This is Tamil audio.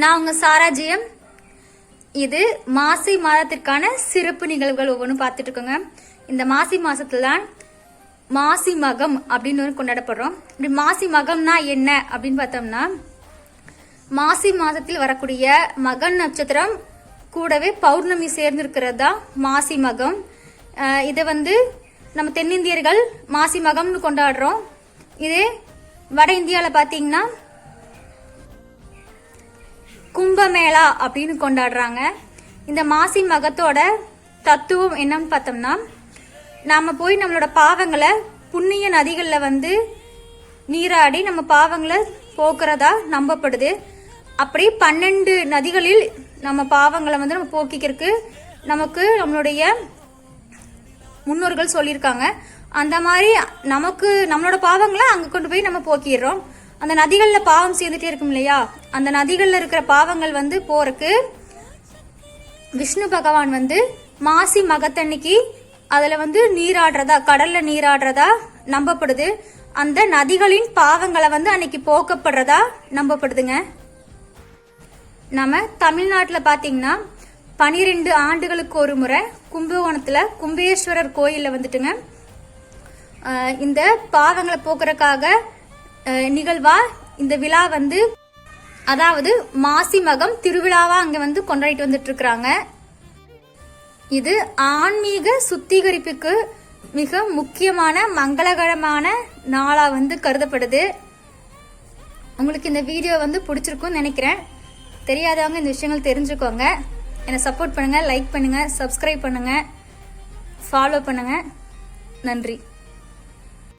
நான் உங்க சாராஜியம் இது மாசி மாதத்திற்கான சிறப்பு நிகழ்வுகள் ஒவ்வொன்றும் பார்த்துட்டு இருக்கோங்க. இந்த மாசி மாதத்துல தான் மாசி மகம் அப்படின்னு கொண்டாடப்படுறோம். இப்படி மாசி மகம்னா என்ன அப்படின்னு பார்த்தோம்னா மாசி மாதத்தில் வரக்கூடிய மகன் நட்சத்திரம் கூடவே பௌர்ணமி சேர்ந்திருக்கிறது தான் மாசி மகம். இதை வந்து நம்ம தென்னிந்தியர்கள் மாசி மகம்னு கொண்டாடுறோம். இதே வட இந்தியாவில் பார்த்தீங்கன்னா கும்பமேளா அப்படின்னு கொண்டாடுறாங்க. இந்த மாசி மகத்தோட தத்துவம் என்னன்னு பார்த்தோம்னா நாம் போய் நம்மளோட பாவங்களை புண்ணிய நதிகளில் வந்து நீராடி நம்ம பாவங்களை போக்குறதா நம்பப்படுது. அப்படி பன்னெண்டு நதிகளில் நம்ம பாவங்களை வந்து நம்ம போக்கிக்கிறதுக்கு நமக்கு நம்மளுடைய முன்னோர்கள் சொல்லியிருக்காங்க. அந்த மாதிரி நமக்கு நம்மளோட பாவங்களை அங்கே கொண்டு போய் நம்ம போக்கிடுறோம். அந்த நதிகளில் பாவம் சேர்ந்துட்டே இருக்கும் இல்லையா? அந்த நதிகளில் இருக்கிற பாவங்கள் வந்து போறக்கு விஷ்ணு பகவான் வந்து மாசி மகத்தன்னைக்கு அதில் வந்து நீராடுறதா கடலில் நீராடுறதா நம்பப்படுது. அந்த நதிகளின் பாவங்களை வந்து அன்னைக்கு போக்கப்படுறதா நம்பப்படுதுங்க. நம்ம தமிழ்நாட்டில் பார்த்தீங்கன்னா பனிரெண்டு ஆண்டுகளுக்கு ஒரு முறை கும்பகோணத்தில் கும்பேஸ்வரர் கோயிலில் வந்துட்டுங்க. இந்த பாவங்களை போக்குறதுக்காக நிகழ்வா? இந்த விழா வந்து அதாவது மாசி மகம் திருவிழாவா அங்க வந்து கொண்டாடிட்டு வந்துட்டு இருக்கிறாங்க இது ஆன்மீக சுத்திகரிப்புக்கு மிக முக்கியமான மங்களகரமான நாளா வந்து கருதப்படுது. உங்களுக்கு இந்த வீடியோ வந்து பிடிச்சிருக்கும்னு நினைக்கிறேன். தெரியாதவங்க இந்த விஷயங்கள் தெரிஞ்சுக்கோங்க. என்னை சப்போர்ட் பண்ணுங்க லைக் பண்ணுங்க சப்ஸ்கிரைப் பண்ணுங்க ஃபாலோ பண்ணுங்க. நன்றி.